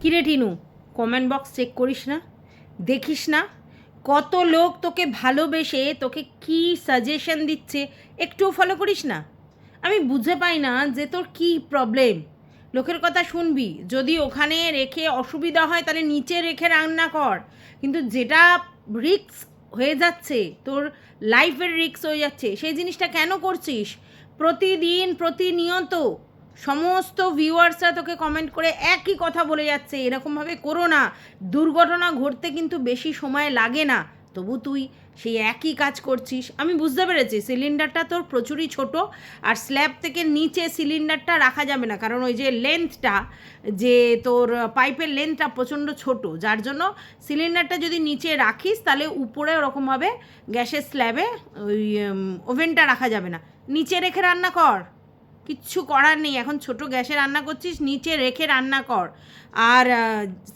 কিরে Tinu comment box check করিস না? দেখিস না? কত লোক তোকে ভালোবেসে তোকে কি সাজেশন দিচ্ছে, একটুও ফলো করিস না? আমি বুঝে পাই না যে তোর কি প্রবলেম লোকের কথা শুনবি, যদি ওখানে রেখে অসুবিধা হয় তাহলে নিচে রেখে রান্না কর। কিন্তু যেটা রিক্স হয়ে যাচ্ছে, তোর লাইফের রিক্স হয়ে যাচ্ছে, সেই জিনিসটা কেন করছিস? প্রতিদিন, প্রতিনিয়ত সমস্ত ভিউয়ার্সরা তোকে কমেন্ট করে একই কথা বলে যাচ্ছে, এরকমভাবে করো না। দুর্ঘটনা ঘটতে কিন্তু বেশি সময় লাগে না। তবু তুই সেই একই কাজ করছিস। আমি বুঝতে পেরেছি সিলিন্ডারটা তোর প্রচুরই ছোট আর স্ল্যাব থেকে নিচে সিলিন্ডারটা রাখা যাবে না। কারণ ওই যে লেন্থটা যে তোর পাইপের লেন্থটা প্রচণ্ড ছোট, যার জন্য সিলিন্ডারটা যদি নিচে রাখিস, তাহলে উপরে ওরকমভাবে গ্যাসের স্ল্যাবে ওই ওভেনটা রাখা যাবে না। নিচে রেখে রান্না কর। কিচ্ছু করার নেই। এখন ছোট গ্যাসে রান্না করছিস, নিচে রেখে রান্না কর। আর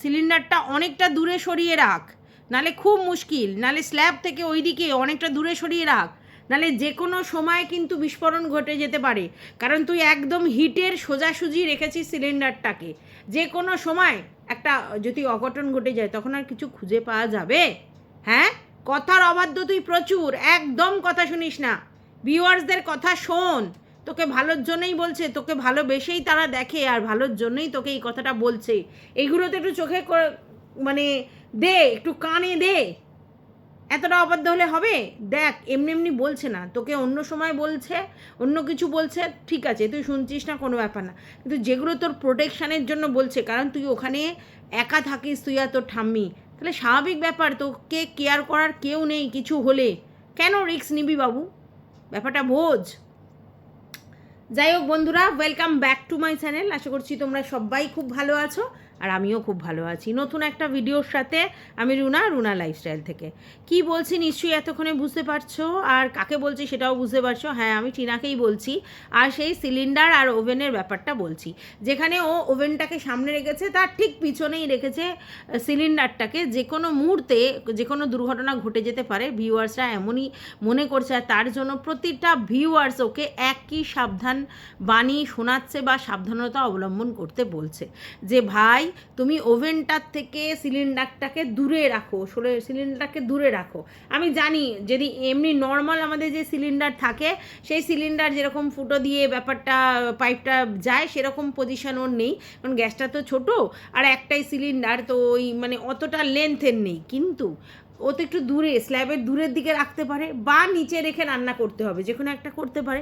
সিলিন্ডারটা অনেকটা দূরে সরিয়ে রাখ। নালে খুব মুশকিল। নালে স্ল্যাব থেকে ওইদিকে অনেকটা দূরে সরিয়ে রাখ। নালে যে কোনো সময় কিন্তু বিস্ফোরণ ঘটে যেতে পারে। কারণ তুই একদম হিটের সোজাসুজি রেখেছিস সিলিন্ডারটাকে। যে কোনো সময় একটা, যদি অঘটন ঘটে যায়, তখন আর কিছু খুঁজে পাওয়া যাবে? হ্যাঁ? কথার অবাধ্য তুই প্রচুর। একদম কথা শুনিস না। ভিউয়ার্সদের কথা শোন। তোকে ভালোর জন্যই বলছে, তোকে ভালোবেসেই তারা দেখে আর ভালোর জন্যই তোকে এই কথাটা বলছে। এইগুলো তো একটু চোখে মানে দে, একটু কানে দে। এতটা অবাধ্য হলে হবে? দেখ, এমনি এমনি বলছে না। তোকে অন্য সময় বলছে, অন্য কিছু বলছে, ঠিক আছে, তুই শুনছিস না, কোনো ব্যাপার না। কিন্তু যেগুলো তোর প্রোটেকশানের জন্য বলছে, কারণ তুই ওখানে একা থাকিস, তুই আর তোর ঠাম্মি। তাহলে স্বাভাবিক ব্যাপার, তোকে কেয়ার করার কেউ নেই কিছু হলে। কেন রিস্ক নিবি বাবু? ব্যাপারটা বোঝ। যাই হোক বন্ধুরা welcome back to my channel আশা করছি তোমরা সবাই খুব ভালো আছো। আর আমিও খুব ভালো আছি। নতুন একটা ভিডিওর সাথে আমি রুনা রুনা লাইফস্টাইল থেকে। কি বলছি নিশ্চয়ই এতক্ষণে বুঝতে পারছ? আর কাকে বলছি সেটাও বুঝতে পারছ? হ্যাঁ আমি টিনাকেই বলছি। আর সেই সিলিন্ডার আর ওভেনের ব্যাপারটা বলছি। যেখানে ও ওভেনটাকে সামনে রেখেছে, তার ঠিক পিছনেই রেখেছে সিলিন্ডারটাকে যে কোনো মুহূর্তে, যে কোনো দুর্ঘটনা ঘটে যেতে পারে ভিউয়ার্সরা এমনই মনে করছে। আর তার জন্য প্রতিটা ভিউয়ার্স ওকে একই সাবধান বাণী শোনাচ্ছে বা সাবধানতা অবলম্বন করতে বলছে। যে, ভাই তুমি ওভেনটার থেকে সিলিন্ডারটাকে দূরে রাখো ষোলো সিলিন্ডারটাকে দূরে রাখো। আমি জানি, যদি এমনি নর্মাল আমাদের যে সিলিন্ডার থাকে, সেই সিলিন্ডার যেরকম ফুটো দিয়ে ব্যাপারটা পাইপটা যায়, সেরকম পজিশন ওর নেই। কারণ গ্যাসটা তো ছোট, আর একটাই সিলিন্ডার, তো ওই মানে অতটা লেন্থের নেই। কিন্তু ও তো একটু দূরে, স্ল্যাবের দূরের দিকে রাখতে পারে বা নিচে রেখে রান্না করতে হবে, যে কোনো একটা করতে পারে।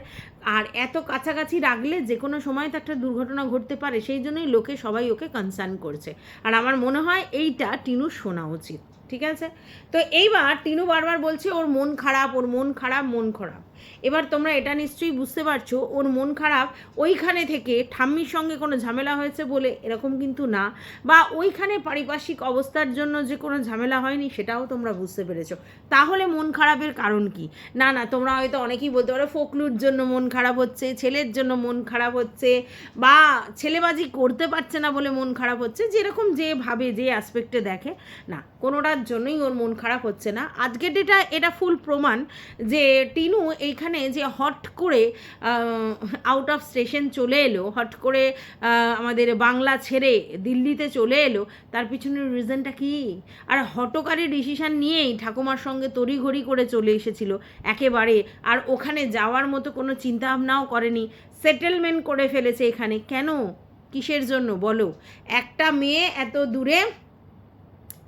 আর এত কাছাকাছি রাখলে যে কোনো সময় তো একটা দুর্ঘটনা ঘটতে পারে, সেই জন্যই লোকে সবাই ওকে কনসার্ন করছে। আর আমার মনে হয় এইটা টিনু শোনা উচিত, ঠিক আছে? তো এইবার টিনু বারবার বলছে, ওর মন খারাপ, ওর মন খারাপ মন খারাপ। এবার তোমরা এটা নিশ্চয়ই বুঝতে পারছ, ওর মন খারাপ, ওইখানে থেকে ঠাম্মির সঙ্গে কোনো ঝামেলা হয়েছে বলে এরকম কিন্তু না, বা ওইখানে পারিপার্শ্বিক অবস্থার জন্য যে কোনো ঝামেলা হয়নি সেটাও তোমরা বুঝতে পেরেছ। তাহলে মন খারাপের কারণ কি? না না, তোমরা হয়তো অনেকেই বলতে পারো ফকলুর জন্য মন খারাপ হচ্ছে, ছেলের জন্য মন খারাপ হচ্ছে, বা ছেলেবাজি করতে পারছে না বলে মন খারাপ হচ্ছে, যেরকম যে ভাবে, যে অ্যাসপেক্টে দেখে। না, কোনোটার জন্যই ওর মন খারাপ হচ্ছে না। আজকের ডেটা এটা ফুল প্রমাণ যে টিনু এইখানে যে হট করে আউট অফ স্টেশন চলে এলো, হট করে আমাদের বাংলা ছেড়ে দিল্লিতে চলে এলো, তার পিছনের রিজনটা কি? আর হটকারী ডিসিশন নিয়েই ঠাকুমার সঙ্গে তড়িঘড়ি করে চলে এসেছিল, একেবারে। আর ওখানে যাওয়ার মতো কোনো চিন্তাভাবনাও করেনি। সেটেলমেন্ট করে ফেলেছে এখানে। কেন? কিসের জন্য? বলো। একটা মেয়ে এত দূরে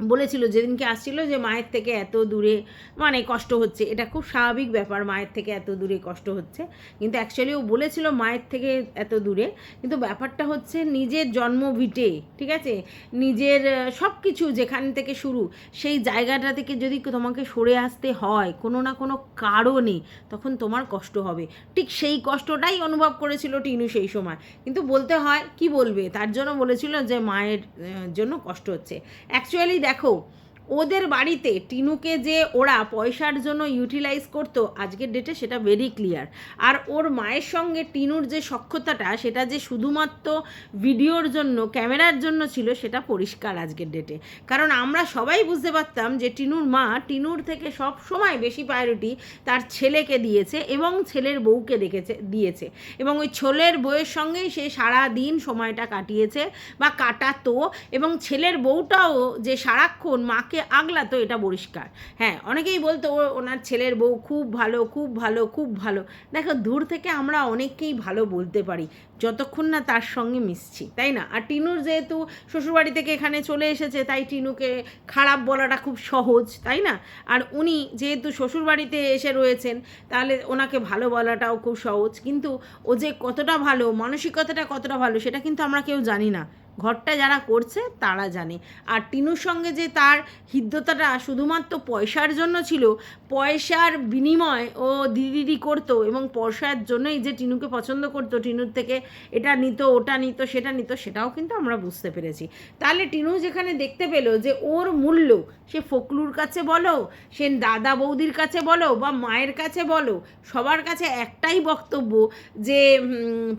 বলেছিল, যেদিনকে আসছিল যে মায়ের থেকে এত দূরে মানে কষ্ট হচ্ছে। এটা খুব স্বাভাবিক ব্যাপার, মায়ের থেকে এত দূরে কষ্ট হচ্ছে। কিন্তু অ্যাকচুয়ালি ও বলেছিল মায়ের থেকে এত দূরে। কিন্তু ব্যাপারটা হচ্ছে নিজের জন্ম ভিটে, ঠিক আছে? নিজের সব কিছু যেখান থেকে শুরু, সেই জায়গাটা থেকে যদি তোমাকে সরে আসতে হয়, কোনো না কোনো কারণে, তখন তোমার কষ্ট হবে। ঠিক সেই কষ্টটাই অনুভব করেছিল টিনু সেই সময়। কিন্তু বলতে হয়, কি বলবে? তার জন্য বলেছিল যে মায়ের জন্য কষ্ট হচ্ছে। অ্যাকচুয়ালি দেখো ওদের বাড়িতে টিনুকে যে ওরা পয়সার জন্য ইউটিলাইজ করতো, আজকের ডেটে সেটা ভেরি ক্লিয়ার আর ওর মায়ের সঙ্গে টিনুর যে সক্ষতাটা সেটা যে শুধুমাত্র ভিডিওর জন্য, ক্যামেরার জন্য ছিল, সেটা পরিষ্কার আজকের ডেটে কারণ আমরা সবাই বুঝতে পারতাম যে টিনুর মা, টিনুর থেকে সব সময় বেশি প্রায়োরিটি তার ছেলেকে দিয়েছে এবং ছেলের বউকে রেখেছে, দিয়েছে। এবং ওই ছেলের বউয়ের সঙ্গেই সে সারা দিন সময়টা কাটিয়েছে বা কাটাতো এবং ছেলের বউটাও যে সারাক্ষণ মাকে আগলাতো এটা পরিষ্কার। হ্যাঁ অনেকেই বলতো, ও, ওনার ছেলের বউ খুব ভালো খুব ভালো খুব ভালো। দেখো, দূর থেকে আমরা অনেককেই ভালো বলতে পারি, যতক্ষণ না তার সঙ্গে মিশছি, তাই না? আর টিনুর যেহেতু শ্বশুরবাড়ি থেকে এখানে চলে এসেছে, তাই টিনুকে খারাপ বলাটা খুব সহজ, তাই না? আর উনি যেহেতু শ্বশুরবাড়িতে এসে রয়েছেন, তাহলে ওনাকে ভালো বলাটাও খুব সহজ। কিন্তু ও যে কতটা ভালো, মানসিকতাটা কতটা ভালো, সেটা কিন্তু আমরা কেউ জানি না। ঘরটা যারা করছে, তারা জানে। আর টিনুর সঙ্গে যে তার হৃদ্যতাটা শুধুমাত্র পয়সার জন্য ছিল, পয়সার বিনিময় ও দিদিদি করতো এবং পয়সার জন্যই যে টিনুকে পছন্দ করতো, টিনুর থেকে এটা নিত, ওটা নিত, সেটা নিত, সেটাও কিন্তু আমরা বুঝতে পেরেছি। তাহলে টিনু যেখানে দেখতে পেল যে ওর মূল্য, সে ফকলুর কাছে বলো, সে দাদা বৌদির কাছে বলো বা মায়ের কাছে বলো, সবার কাছে একটাই বক্তব্য যে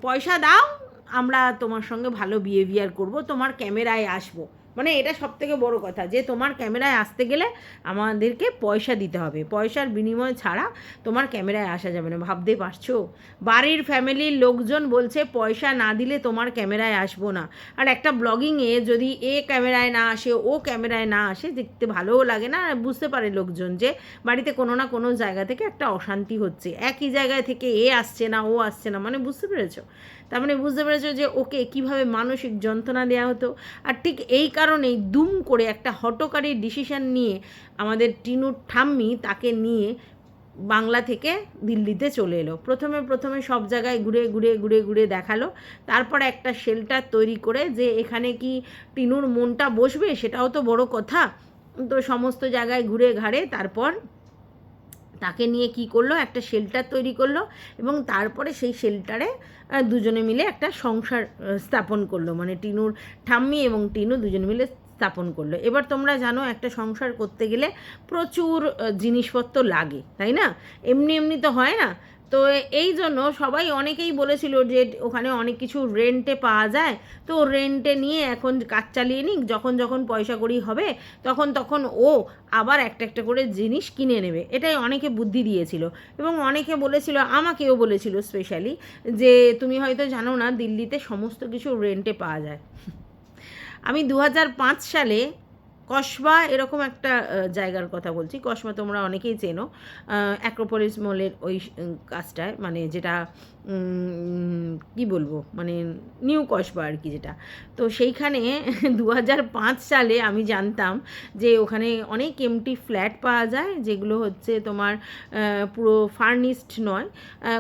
পয়সা দাও আমরা তোমার সঙ্গে ভালো বিহেভিয়ার করব, তোমার ক্যামেরায় আসব। মানে এটা সব থেকে বড় কথা, যে তোমার ক্যামেরায় আসতে গেলে আমাদেরকে পয়সা দিতে হবে। পয়সার বিনিময় ছাড়া তোমার ক্যামেরায় আসা যাবে না, ভাবতে পারছ? বাড়ির ফ্যামিলির লোকজন বলছে, পয়সা না দিলে তোমার ক্যামেরায় আসব না। আর একটা ব্লগিংয়ে যদি এ ক্যামেরায় না আসে, ও ক্যামেরায় না আসে, দেখতে ভালোও লাগে না। বুঝতে পারে লোকজন যে বাড়িতে কোনো না কোনো জায়গা থেকে একটা অশান্তি হচ্ছে। একই জায়গায় থেকে এ আসছে না, ও আসছে না মানে বুঝতে পেরেছ? তার মানে বুঝতে পেরেছ যে ওকে কীভাবে মানসিক যন্ত্রণা দেওয়া হতো? আর ঠিক এই কারণেই দুম করে একটা হটকারী ডিসিশান নিয়ে আমাদের টিনুর ঠাম্মি তাকে নিয়ে বাংলা থেকে দিল্লিতে চলে এলো। প্রথমে প্রথমে সব জায়গায় ঘুরে ঘুরে ঘুরে ঘুরে দেখাল। তারপর একটা শেল্টার তৈরি করে যে এখানে কি টিনুর মনটা বসবে সেটাও তো বড় কথা। তো সমস্ত জায়গায় ঘুরে ঘাড়ে তারপর তাকে নিয়ে কি করল? একটা শেল্টার তৈরি করল এবং তারপরে সেই শেল্টারে দুজনে মিলে একটা সংসার স্থাপন করল। মানে টিনুর ঠাম্মি এবং টিনু দুজনে মিলে স্থাপন করল। এবার তোমরা জানো, একটা সংসার করতে গেলে প্রচুর জিনিসপত্র লাগে, তাই না? এমনি এমনি তো হয় না। তো এই জন্য সবাই অনেকেই বলেছিল যে ওখানে অনেক কিছু রেন্টে পাওয়া যায়। তো রেন্টে নিয়ে এখন কাজ চালিয়ে নিক, যখন যখন পয়সা করি হবে, তখন তখন ও আবার একটা একটা করে জিনিস কিনে নেবে। এটাই অনেকে বুদ্ধি দিয়েছিল। এবং অনেকে বলেছিল, আমাকেও বলেছিল স্পেশালি যে তুমি হয়তো জানো না, দিল্লিতে সমস্ত কিছু রেন্টে পাওয়া যায়। আমি দু হাজার পাঁচ সালে কসবা এরকম একটা জায়গার কথা বলছি। কসবা তোমরা অনেকেই চেনো। অ্যাক্রোপোলিস মলের ওই কাজটায় মানে যেটা কি বলব? মানে নিউ কসবা আর কি যেটা। তো সেইখানে দু হাজার পাঁচ সালে আমি জানতাম যে ওখানে অনেক এমটি ফ্ল্যাট পাওয়া যায়, যেগুলো হচ্ছে তোমার পুরো ফার্নিশড নয়।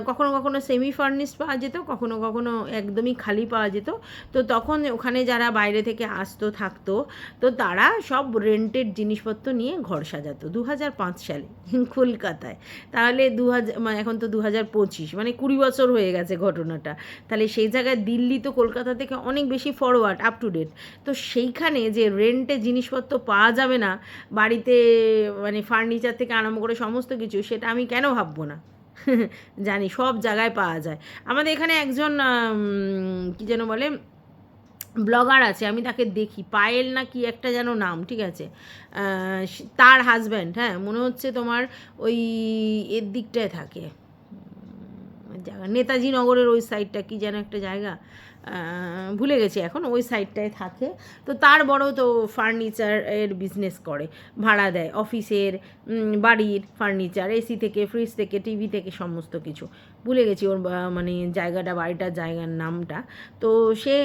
কখনো কখনো সেমি ফার্নিশড পাওয়া যেত, কখনো কখনো একদমই খালি পাওয়া যেত। তো তখন ওখানে যারা বাইরে থেকে আসতো, থাকতো, তো তারা সব রেন্টেড জিনিসপত্র নিয়ে ঘর সাজাতো দু হাজার পাঁচ সালে, কলকাতায়। তাহলে দু হাজার এখন তো দু হাজার পঁচিশ মানে কুড়ি বছর হয়ে গেছে ঘটনাটা। তাহলে সেই জায়গায় দিল্লি তো কলকাতা থেকে অনেক বেশি ফরওয়ার্ড আপ টু ডেট তো সেইখানে যে রেন্টে জিনিসপত্র পাওয়া যাবে না, বাড়িতে মানে ফার্নিচার থেকে আরম্ভ করে সমস্ত কিছু, সেটা আমি কেন ভাববো না? জানি সব জায়গায় পাওয়া যায়। আমাদের এখানে একজন কি যেন বলে ব্লগার আছে, আমি তাকে দেখি। পায়েল না কি একটা যেন নাম, ঠিক আছে? তার হাজব্যান্ড হ্যাঁ? মনে হচ্ছে তোমার ওই এর দিকটায় থাকে। জায়গা। নেতাজি নগরের ওই সাইডটা কি যেন একটা জায়গা? ভুলে গেছি এখন, ওই সাইডটায় থাকে। তো তার বড় তো ফার্নিচার এর বিজনেস করে, ভাড়া দেয় অফিসের বাড়ির ফার্নিচার এসি থেকে ফ্রিজ থেকে টিভি থেকে সমস্ত কিছু। ভুলে গেছি ওর মানে জায়গাটা, বাড়িটার জায়গার নামটা। তো সে,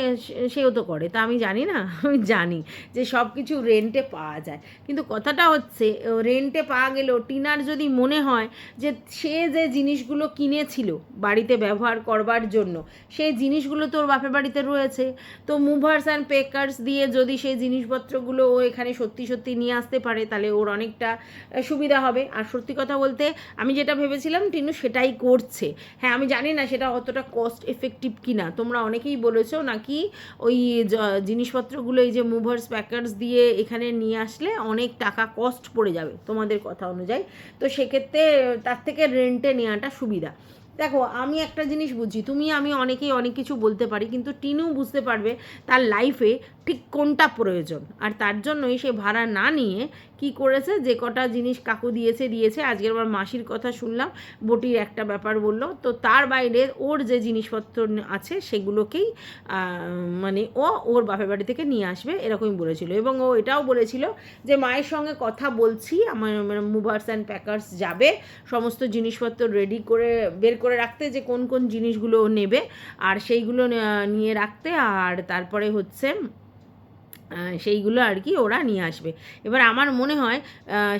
সেও তো করে। তা আমি জানি না, আমি জানি যে সব কিছু রেন্টে পাওয়া যায়। কিন্তু কথাটা হচ্ছে রেন্টে পাওয়া গেলেও টিনার যদি মনে হয় যে সে যে জিনিসগুলো কিনেছিল বাড়িতে ব্যবহার করবার জন্য, সেই জিনিসগুলো তোর বাপের বাড়িতে রয়েছে। তো মুভার্স অ্যান্ড পেকার্স দিয়ে যদি সেই জিনিসপত্রগুলো ও এখানে সত্যি সত্যি নিয়ে আসতে পারে, তাহলে ওর অনেকটা সুবিধা হবে। আর সত্যি কথা বলতে, আমি যেটা ভেবেছিলাম, টিনু সেটাই করছে। হ্যাঁ আমি জানি না সেটা অতটা কস্ট এফেক্টিভ কি না তোমরা অনেকেই বলেছ নাকি ওই জিনিসপত্রগুলো এই যে মুভার্স প্যাকার্স দিয়ে এখানে নিয়ে আসলে অনেক টাকা কস্ট পড়ে যাবে তোমাদের কথা অনুযায়ী। তো সেক্ষেত্রে তার থেকে রেন্টে নেওয়াটা সুবিধা। দেখো, আমি একটা জিনিস বুঝি, তুমি, আমি অনেকেই অনেক কিছু বলতে পারি, কিন্তু টিনু বুঝতে পারবে তার লাইফে ঠিক কোনটা প্রয়োজন? আর তার জন্যই সে ভাড়া না নিয়ে কি করেছে? যে কটা জিনিস কাকু দিয়েছে দিয়েছে। আজকের বার মাসির কথা শুনলাম, বটির একটা ব্যাপার বলল। তো তার বাইরে ওর যে জিনিসপত্র আছে সেগুলোকেই মানে ও ওর বাপের বাড়ি থেকে নিয়ে আসবে, এরকমই বলেছিল। এবং ও এটাও বলেছিল যে, মায়ের সঙ্গে কথা বলছি, আমার মানে মুভার্স অ্যান্ড প্যাকার্স যাবে, সমস্ত জিনিসপত্র রেডি করে, বের করে রাখতে, যে কোন কোন জিনিসগুলো নেবে, আর সেইগুলো নিয়ে রাখতে। আর তারপরে হচ্ছে সেইগুলো আর কি ওরা নিয়ে আসবে। এবার আমার মনে হয়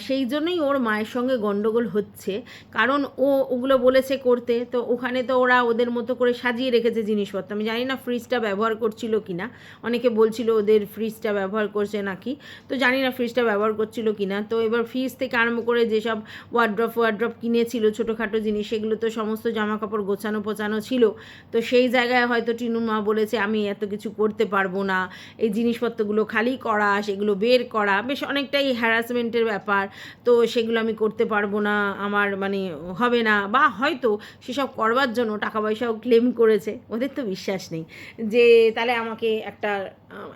সেই জন্যই ওর মায়ের সঙ্গে গন্ডগোল হচ্ছে। কারণ ও ওগুলো বলেছে করতে, তো ওখানে তো ওরা ওদের মতো করে সাজিয়ে রেখেছে জিনিসপত্র। আমি জানি না ফ্রিজটা ব্যবহার করছিল কি না অনেকে বলছিল ওদের ফ্রিজটা ব্যবহার করছে নাকি। তো জানি না ফ্রিজটা ব্যবহার করছিল কি না তো এবার ফ্রিজ থেকে আরম্ভ করে যেসব ওয়ার্ড্রপ ওয়ার্ড্রপ কিনেছিল, ছোটোখাটো জিনিস, সেগুলো তো সমস্ত জামা কাপড় গোছানো পোছানো ছিল। তো সেই জায়গায় হয়তো টিনু মা বলেছে, আমি এত কিছু করতে পারব না। এই জিনিসপত্রগুলো খালি করা, সেগুলো বের করা, বেশ অনেকটাই হ্যারাসমেন্টের ব্যাপার। তো সেগুলো আমি করতে পারব না, আমার মানে হবে না। বা হয়তো সেসব করবার জন্য টাকা পয়সাও ক্লেম করেছে, ওদের তো বিশ্বাস নেই। যে তাহলে আমাকে একটা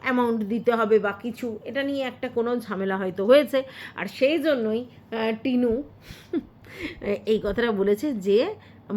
অ্যামাউন্ট দিতে হবে বা কিছু, এটা নিয়ে একটা কোনো ঝামেলা হয়তো হয়েছে। আর সেই জন্যই টিনু এই কথাটা বলেছে যে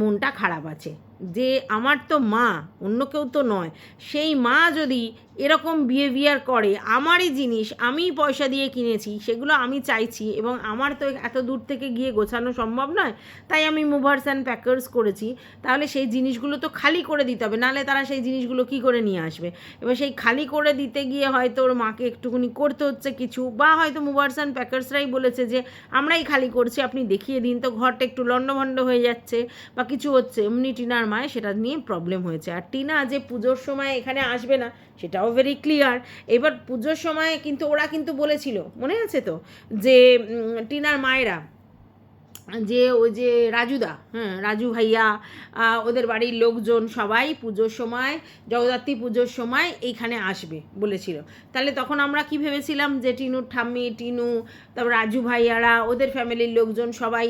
মনটা খারাপ আছে। যে আমার তো মা, অন্য কেউ তো নয়। সেই মা যদি এরকম বিহেভিয়ার করে, আমারই জিনিস আমি পয়সা দিয়ে কিনেছি, সেগুলো আমি চাইছি এবং আমার তো এত দূর থেকে গিয়ে গোছানো সম্ভব নয়, তাই আমি মুভার্স অ্যান্ড প্যাকার্স করেছি। তাহলে সেই জিনিসগুলো তো খালি করে দিতে হবে, নাহলে তারা সেই জিনিসগুলো কি করে নিয়ে আসবে? এবার সেই খালি করে দিতে গিয়ে হয়তো ওর মাকে একটুখানি করতে হচ্ছে কিছু, বা হয়তো মুভার্স অ্যান্ড প্যাকার্সরাই বলেছে যে, আমরাই খালি করছি, আপনি দেখিয়ে দিন। তো ঘরটা একটু লণ্ডভণ্ড হয়ে যাচ্ছে, বা কিছু হচ্ছে, এমনি টিনার মায়ের সেটা নিয়ে প্রবলেম হয়েছে। আর টিনা যে পুজোর সময় এখানে আসবে না, সেটাও ভেরি ক্লিয়ার এবার পুজোর সময় কিন্তু ওরা কিন্তু বলেছিল, মনে আছে তো? যে টিনার মায়েরা যে ওই যে রাজুদা হ্যাঁ রাজু ভাইয়া ওদের বাড়ির লোকজন সবাই পুজোর সময়, জগদ্ধাত্রী পুজোর সময় এইখানে আসবে বলেছিল। তাহলে তখন আমরা কি ভেবেছিলাম যে টিনুর ঠাম্মি, টিনু, তারপর রাজু ভাইয়ারা, ওদের ফ্যামিলির লোকজন সবাই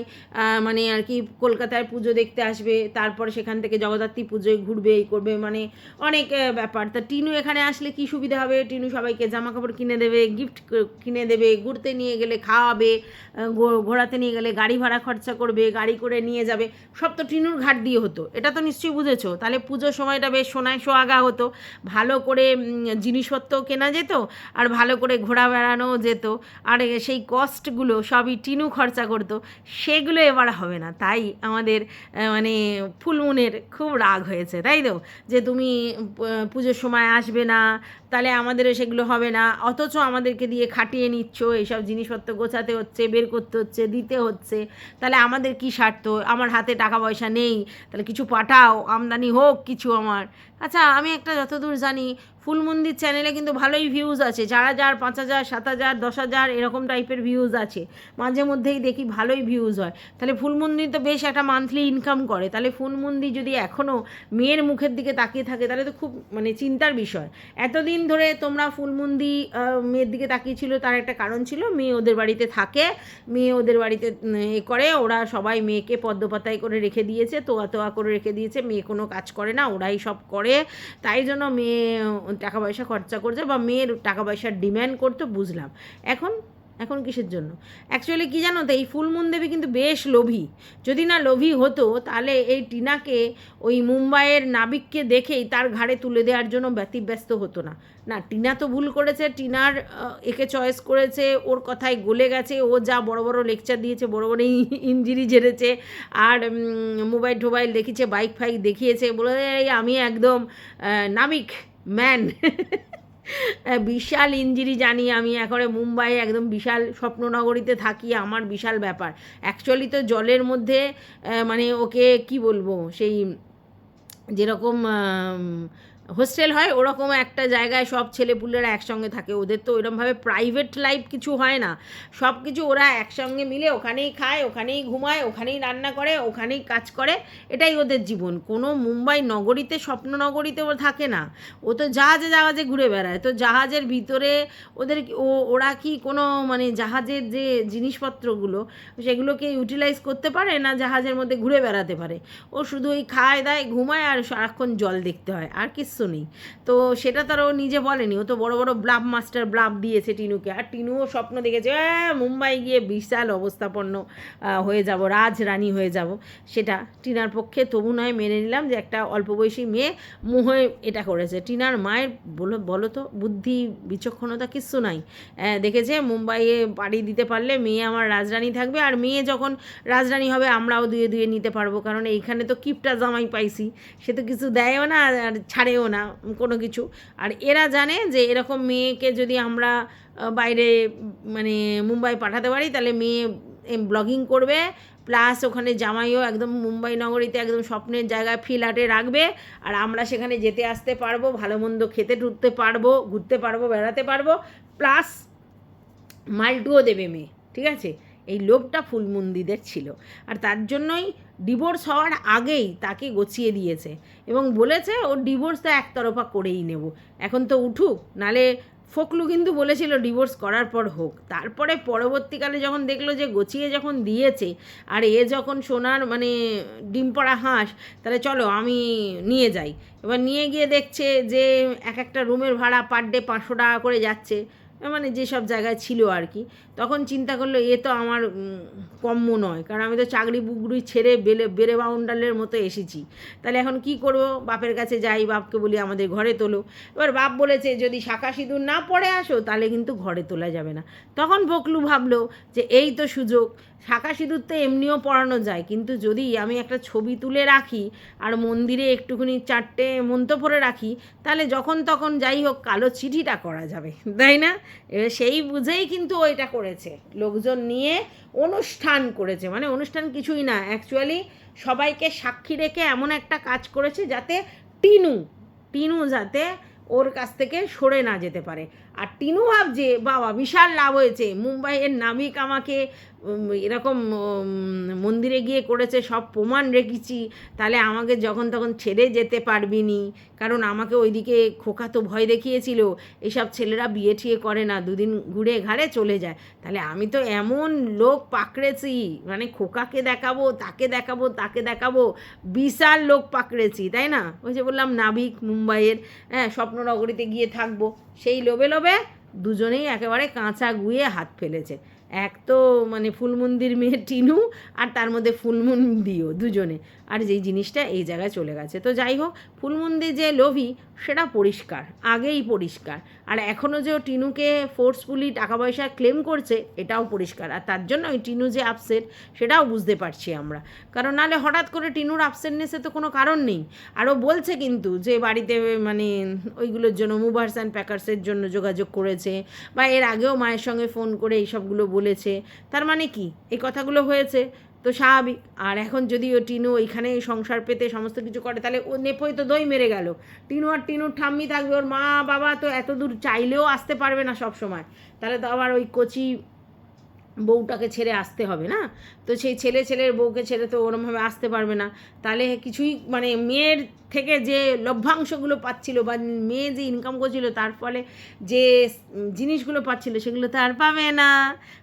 মানে আর কি কলকাতায় পুজো দেখতে আসবে, তারপর সেখান থেকে জগদ্ধাত্রী পুজোয় ঘুরবে, এই করবে মানে অনেক ব্যাপার। তা টিনু এখানে আসলে কি সুবিধা হবে? টিনু সবাইকে জামা কাপড় কিনে দেবে গিফট কিনে দেবে, ঘুরতে নিয়ে গেলে খাওয়াবে ঘোরাতে নিয়ে গেলে গাড়ি ভাড়া খরচা করবে, গাড়ি করে নিয়ে যাবে, সব তো টিনুর ঘাট দিয়ে হতো। এটা তো নিশ্চয়ই বুঝেছ। তাহলে পুজোর সময়টা বেশ সোনায় সোয়াগা হতো। ভালো করে জিনিসপত্র কেনা যেত আর ভালো করে ঘোরা বেড়ানোও যেত। আর সেই কস্টগুলো সবই টিনু খরচা করতো। সেগুলো এবার হবে না। তাই আমাদের মানে ফুলমুনের খুব রাগ হয়েছে, তাই তো? যে তুমি পুজোর সময় আসবে না, তাহলে আমাদেরও সেগুলো হবে না। অথচ আমাদেরকে দিয়ে খাটিয়ে নিচ্ছ। এইসব জিনিসপত্র গোছাতে হচ্ছে, বের করতে হচ্ছে, দিতে হচ্ছে। তাহলে আমাদের কি স্বার্থ? আমার হাতে টাকা পয়সা নেই, তাহলে কিছু পাঠাও, আমদানি হোক কিছু আমার। আচ্ছা আমি একটা যতদূর জানি, ফুলমন্দির চ্যানেলে কিন্তু ভালোই ভিউজ আছে। চার হাজার, পাঁচ হাজার, সাত হাজার, দশ হাজার, এরকম টাইপের ভিউজ আছে। মাঝে মধ্যেই দেখি ভালোই ভিউজ হয়। তাহলে ফুলমন্দির তো বেশ একটা মান্থলি ইনকাম করে। তাহলে ফুলমন্দির যদি এখনও মেয়ের মুখের দিকে তাকিয়ে থাকে, তাহলে তো খুব মানে চিন্তার বিষয়। এতদিন ধরে তোমরা ফুলমন্দি মেয়ের দিকে তাকিয়েছিল, তার একটা কারণ ছিল, মেয়ে ওদের বাড়িতে থাকে, মেয়ে ওদের বাড়িতে এ করে, ওরা সবাই মেয়েকে পদ্মপাতায় করে রেখে দিয়েছে, তোয়া তোয়া করে রেখে দিয়েছে, মেয়ে কোনো কাজ করে না, ওরাই সব করে। তাই জন্য মেয়ে টাকা পয়সা খরচা করছে বা মেয়ের টাকা পয়সার ডিম্যান্ড করতো, বুঝলাম। এখন এখন কিসের জন্য? অ্যাকচুয়ালি কি জানো তো, এই ফুলমুন দেবী কিন্তু বেশ লোভী। যদি না লোভী হতো, তাহলে এই টিনাকে ওই মুম্বাইয়ের নাবিককে দেখেই তার ঘাড়ে তুলে দেওয়ার জন্য ব্যতিব্যস্ত হতো না। না, টিনা তো ভুল করেছে, টিনার একে চয়েস করেছে, ওর কথায় গলে গেছে, ও যা বড় বড় লেকচার দিয়েছে, বড় বড় ইঞ্জিরি ঝেড়েছে, আর মোবাইল টোবাইল দেখিয়েছে বাইক ফাইক দেখিয়েছে, বলে আমি একদম নাবিক ম্যান বিশাল ইঞ্জিরি জানি আমি এখন মুম্বাই একদম বিশাল স্বপ্ননগরীতে থাকি, আমার বিশাল ব্যাপার। অ্যাকচুয়ালি তো জলের মধ্যে মানে ওকে কি বলব, সেই যেরকম হোস্টেল হয়, ওরকম একটা জায়গায় সব ছেলেপুলেরা একসঙ্গে থাকে। ওদের তো ওইরকমভাবে প্রাইভেট লাইফ কিছু হয় না। সব কিছু ওরা একসঙ্গে মিলে ওখানেই খায়, ওখানেই ঘুমায়, ওখানেই রান্না করে, ওখানেই কাজ করে। এটাই ওদের জীবন। কোনো মুম্বাই নগরীতে স্বপ্ন নগরীতে ও থাকে না। ও তো জাহাজে জাহাজে ঘুরে বেড়ায়। তো জাহাজের ভিতরে ওদের কি- ও, ওরা কি কোনো মানে জাহাজের যে জিনিসপত্রগুলো, সেগুলোকে ইউটিলাইজ করতে পারে না জাহাজের মধ্যে ঘুরে বেড়াতে পারে? ও শুধু ওই খায়, দায়, ঘুমায় আর সারাক্ষণ জল দেখতে হয়। আর কিচ্ছু নেই। তো সেটা তার ও নিজে বলেনি। ও তো বড় বড় ব্লাব মাস্টার ব্লাব দিয়েছে টিনুকে। আর টিনুও স্বপ্ন দেখেছে "এ, মুম্বাই গিয়ে বিশাল অবস্থাপন্ন হয়ে যাব রাজরানী হয়ে যাব। সেটা টিনার পক্ষে তবু নয় মেনে নিলাম যে একটা অল্প বয়সী মেয়ে মোহে এটা করেছে। টিনার মায়ের বলো বলো তো বুদ্ধি বিচক্ষণতা কিচ্ছু নাই। দেখেছে মুম্বাইয়ে পাড়ি দিতে পারলে মেয়ে আমার রাজরানী থাকবে আর মেয়ে যখন রাজরানী হবে আমরাও দুয়ে দুয়ে নিতে পারব। কারণ এইখানে তো কিপটা জামাই পাইছি সে তো কিছু দেয়ও না আর ছাড়েও না, কোনো কিছু। আর এরা জানে যে এরকম মেয়েকে যদি আমরা বাইরে মানে মুম্বাই পাঠাতে পারি, তাহলে মেয়ে ব্লগিং করবে, প্লাস ওখানে জামাইও একদম মুম্বাই নগরীতে একদম স্বপ্নের জায়গায় ফিলাটে রাখবে, আর আমরা সেখানে যেতে আসতে পারব, ভালো মন্দ খেতে টুরতে পারব, ঘুরতে পারব, বেড়াতে পারব, প্লাস মাল্টুও দেবে মেয়ে, ঠিক আছে? এই লোভটা ফুলমন্দিদের ছিল। আর তার জন্যই ডিভোর্স হওয়ার আগেই তাকে গছিয়ে দিয়েছে এবং বলেছে, ও ডিভোর্সটা একতরফা করেই নেব। এখন তো উঠুক, নালে ফকলু কিন্তু বলেছিল ডিভোর্স করার পর হোক। তারপরে পরবর্তীকালে যখন দেখল যে গছিয়ে যখন দিয়েছে, আর এ যখন সোনার মানে ডিম পড়া হাঁস, তাহলে চলো আমি নিয়ে যাই। এবার নিয়ে গিয়ে দেখছে যে এক একটা রুমের ভাড়া পার ডে পাঁচশো টাকা করে যাচ্ছে। মানে যেসব জায়গায় ছিল আর কি, তখন চিন্তা করল এ তো আমার কম্য নয়, কারণ আমি তো চাকরি বুকরি ছেড়ে বেলে বেড়ে বাউন্ডালের মতো এসেছি। তাহলে এখন কি করব? বাপের কাছে যাই, বাপকে বলি আমাদের ঘরে তোলো। এবার বাপ বলেছে, যদি শাখা সিঁদুর না পড়ে আসো, তাহলে কিন্তু ঘরে তোলা যাবে না। তখন বকলু ভাবলো যে এই তো সুযোগ শাখা সিঁদুর তো এমনিও পড়ানো যায়, কিন্তু যদি আমি একটা ছবি তুলে রাখি আর মন্দিরে একটুখানি চারটে মন্ত্র পড়ে রাখি, তাহলে যখন তখন যাই হোক কালো চিঠিটা করা যাবে, তাই না? এবার সেই বুঝেই কিন্তু ওইটা করেছে। লোকজন নিয়ে অনুষ্ঠান করেছে মানে অনুষ্ঠান কিছুই না অ্যাকচুয়ালি সবাইকে সাক্ষী রেখে এমন একটা কাজ করেছে যাতে টিনু টিনু যাতে ওর কাছ থেকে সরে না যেতে পারে। আর টিনু ভাবছে, বাবা, বিশাল লাভ হয়েছে। মুম্বাইয়ের নাবিক আমাকে এরকম মন্দিরে গিয়ে করেছে, সব প্রমাণ রেখেছি। তাহলে আমাকে যখন তখন ছেড়ে যেতে পারবি নি। কারণ আমাকে ওইদিকে খোকা তো ভয় দেখিয়েছিল, এসব ছেলেরা বিয়ে ঠিয়ে করে না, দুদিন ঘুরে ঘাড়ে চলে যায়। তাহলে আমি তো এমন লোক পাকড়েছি মানে খোকাকে দেখাবো, তাকে দেখাবো তাকে দেখাবো, বিশাল লোক পাকড়েছি, তাই না? ওই যে বললাম, নাবিক মুম্বাইয়ের হ্যাঁ স্বপ্ননগরীতে গিয়ে থাকব। সেই লোভে লোভে দুজনেই একেবারে কাঁচা গুয়ে হাত ফেলেছে। এক তো মানে ফুলমন্দির মেয়ে টিনু আর তার মধ্যে ফুলমন্দিও দুজনে। আর যেই জিনিসটা এই জায়গায় চলে গেছে। তো যাই হোক, ফুলমন্দির যে লোভি, সেটা পরিষ্কার, আগেই পরিষ্কার। আর এখনও যে টিনুকে ফোর্সফুলি টাকা পয়সা ক্লেম করছে, এটাও পরিষ্কার। আর তার জন্য ওই টিনু যে আপসেট সেটাও বুঝতে পারছি আমরা। কারণ নাহলে হঠাৎ করে টিনুর আপসেটনেসে তো কোনো কারণ নেই। আরও বলছে কিন্তু যে বাড়িতে মানে ওইগুলোর জন্য মুভার্স অ্যান্ড প্যাকার্সের জন্য যোগাযোগ করেছে। বা এর আগেও মায়ের সঙ্গে ফোন করে এইসবগুলো বলেছে। তার মানে কি? এই কথাগুলো হয়েছে। তো স্বাভাবিক আর এখন যদি ও টিনু ওইখানে সংসার পেতে সমস্ত কিছু করে, তাহলে ও নেপোই তো দই মেরে গেল। টিনু আর টিনুর ঠাম্মি থাকবে, ওর মা বাবা তো এত দূর চাইলেও আসতে পারবে না সব সময় তাহলে তো আবার ওই কচি বউটাকে ছেড়ে আসতে হবে না? তো সেই ছেলে ছেলের বউকে ছেড়ে তো ওরমভাবে আসতে পারবে না। তাহলে কিছুই মানে মেয়ের থেকে যে লভ্যাংশগুলো পাচ্ছিল বা মেয়ে যে ইনকাম করছিল, তার ফলে যে জিনিসগুলো পাচ্ছিল সেগুলো তো আর পাবে না।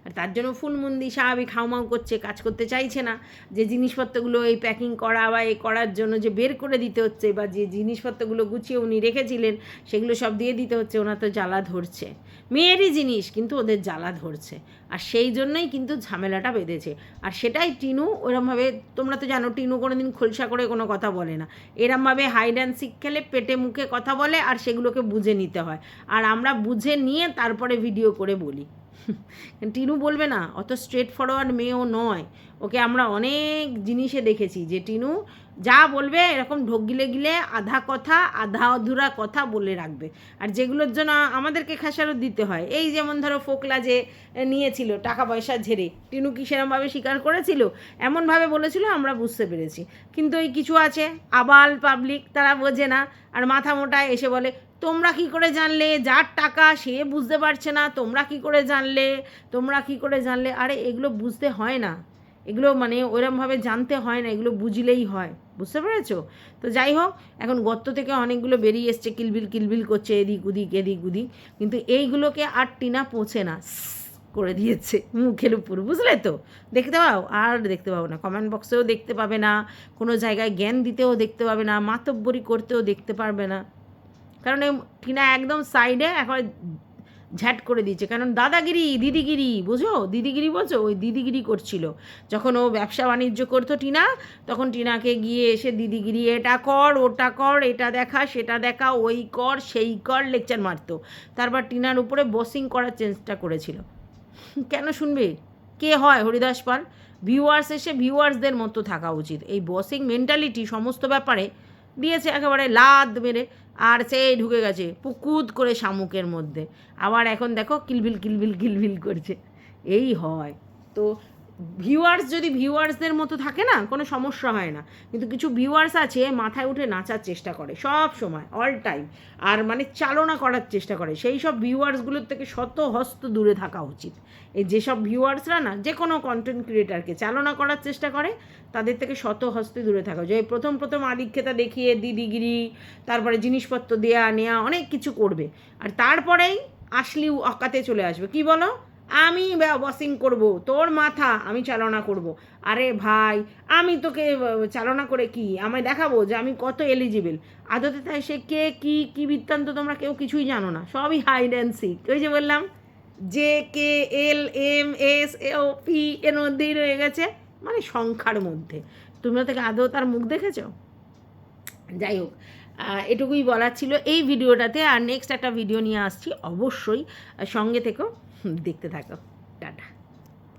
আর তার জন্য ফুলমন্দি স্বাভাবিক হাউমাউ করছে, কাজ করতে চাইছে না। যে জিনিসপত্রগুলো এই প্যাকিং করা বা এই করার জন্য যে বের করে দিতে হচ্ছে বা যে জিনিসপত্রগুলো গুছিয়ে উনি রেখেছিলেন, সেগুলো সব দিয়ে দিতে হচ্ছে, ওনার তো জ্বালা ধরছে। মেয়েরই জিনিস, কিন্তু ওদের জ্বালা ধরছে। আর সেই জন্যই কিন্তু ঝামেলাটা বেঁধেছে। আর সেটাই টিনু ওরমভাবে, তোমরা তো জানো, টিনু কোনো দিন খোলসা করে কোনো কথা বলে না। এরমভাবে হাইড অ্যান্ড সিক খেলে পেটে মুখে কথা বলে আর সেগুলোকে বুঝে নিতে হয়। আর আমরা বুঝে নিয়ে তারপরে ভিডিও করে বলি। টিনু বলবে না, অত স্ট্রেট ফরওয়ার্ড মেয়েও নয়। ওকে আমরা অনেক জিনিসে দেখেছি যে টিনু যা বলবে এরকম ঢোক গিলে গিলে আধা কথা, আধা অধুরা কথা বলে রাখবে। আর যেগুলোর জন্য আমাদেরকে খেসারত দিতে হয়, এই যেমন ধরো ফোকলা যে নিয়েছিল টাকা পয়সা ঝেড়ে, টিনু কি সেরমভাবে স্বীকার করেছিল? এমনভাবে বলেছিল, আমরা বুঝতে পেরেছি। কিন্তু এই কিছু আছে, আবাল পাবলিক তারা বোঝে না, আর মাথা মোটায় এসে বলে তোমরা কি করে জানলে? যার টাকা সে বুঝতে পারছে না, তোমরা কি করে জানলে? তোমরা কি করে জানলে? আরে, এগুলো বুঝতে হয় না। এগুলো মানে ওইরমভাবে জানতে হয় না, এগুলো বুঝলেই হয়। বুঝতে পেরেছ? তো যাই হোক, এখন গর্ত থেকে অনেকগুলো বেরিয়ে এসছে, কিলবিল কিলবিল করছে, এদিক উদিক এদিক উদিক কিন্তু এইগুলোকে আর টিনা পৌঁছে না। করে দিয়েছে মুখের উপর, বুঝলে তো? দেখতে পাও? আর দেখতে পাবো না। কমেন্ট বক্সেও দেখতে পাবে না। কোনো জায়গায় জ্ঞান দিতেও দেখতে পাবে না। মাতব্বরি করতেও দেখতে পারবে না। কারণ এই টিনা একদম সাইডে এখন ঝ্যাট করে দিয়েছে। কারণ দাদাগিরি, দিদিগিরি, বুঝো? দিদিগিরি বলছো? ওই দিদিগিরি করছিল। যখন ও ব্যবসা বাণিজ্য করতো টিনা, তখন টিনাকে গিয়ে এসে দিদিগিরি, এটা কর, ওটা কর, এটা দেখা, সেটা দেখা, ওই কর, সেই কর লেকচার মারতো। তারপর টিনার উপরে বসিং করার চেষ্টা করেছিল। কেন শুনবে? কে হয় হরিদাস পাল? ভিউয়ার্স এসে ভিউয়ার্সদের মতো থাকা উচিত। এই বসিং মেন্টালিটি সমস্ত ব্যাপারে দিয়েছে একেবারে লাদ মেরে। আর সেই ঢুকে গেছে পুকুদ করে শামুকের মধ্যে। আবার এখন দেখো কিলবিল কিলবিল কিলবিল করছে। এই হয়। তো ভিউয়ার্স যদি ভিউয়ার্সদের মতো থাকে না, কোনো সমস্যা হয় না। কিন্তু কিছু ভিউয়ার্স আছে, মাথায় উঠে নাচার চেষ্টা করে সব সময় অল টাইম আর মানে চালনা করার চেষ্টা করে। সেই সব ভিউয়ার্সগুলোর থেকে শত হস্ত দূরে থাকা উচিত। এই যেসব ভিউয়ার্সরা না, যে কোনো কন্টেন্ট ক্রিয়েটারকে চালনা করার চেষ্টা করে, তাদের থেকে শত হস্তে দূরে থাকা যে প্রথম প্রথম আদিক্ষেতা দেখিয়ে দিদিগিরি তারপরে জিনিসপত্র দেয়া, নেয়া, অনেক কিছু করবে। আর তারপরেই আসলি অকাতে চলে আসবে। কি বলো? আমি বসিং করব, তোর মাথা আমি চালনা করব। আরে ভাই, আমি তোকে চালনা করে কি? আমায় দেখাবো যে আমি কত এলিজিবল আদতে তাই সে কে, কি কি বৃত্তান্ত তোমরা কেউ কিছুই জানো না। সবই হাইড অ্যান্ড সিক ওই যে বললাম J K L M S O P এর মধ্যেই রয়ে গেছে মানে সংখ্যার মধ্যে। তোমরা থেকে আদৌ তার মুখ দেখেছ? যাই হোক এটুকুই বলার ছিল এই ভিডিওটাতে, আর নেক্সট একটা ভিডিও নিয়ে আসছি, অবশ্যই সঙ্গে থেকেও দেখতে থাকো। টাটা।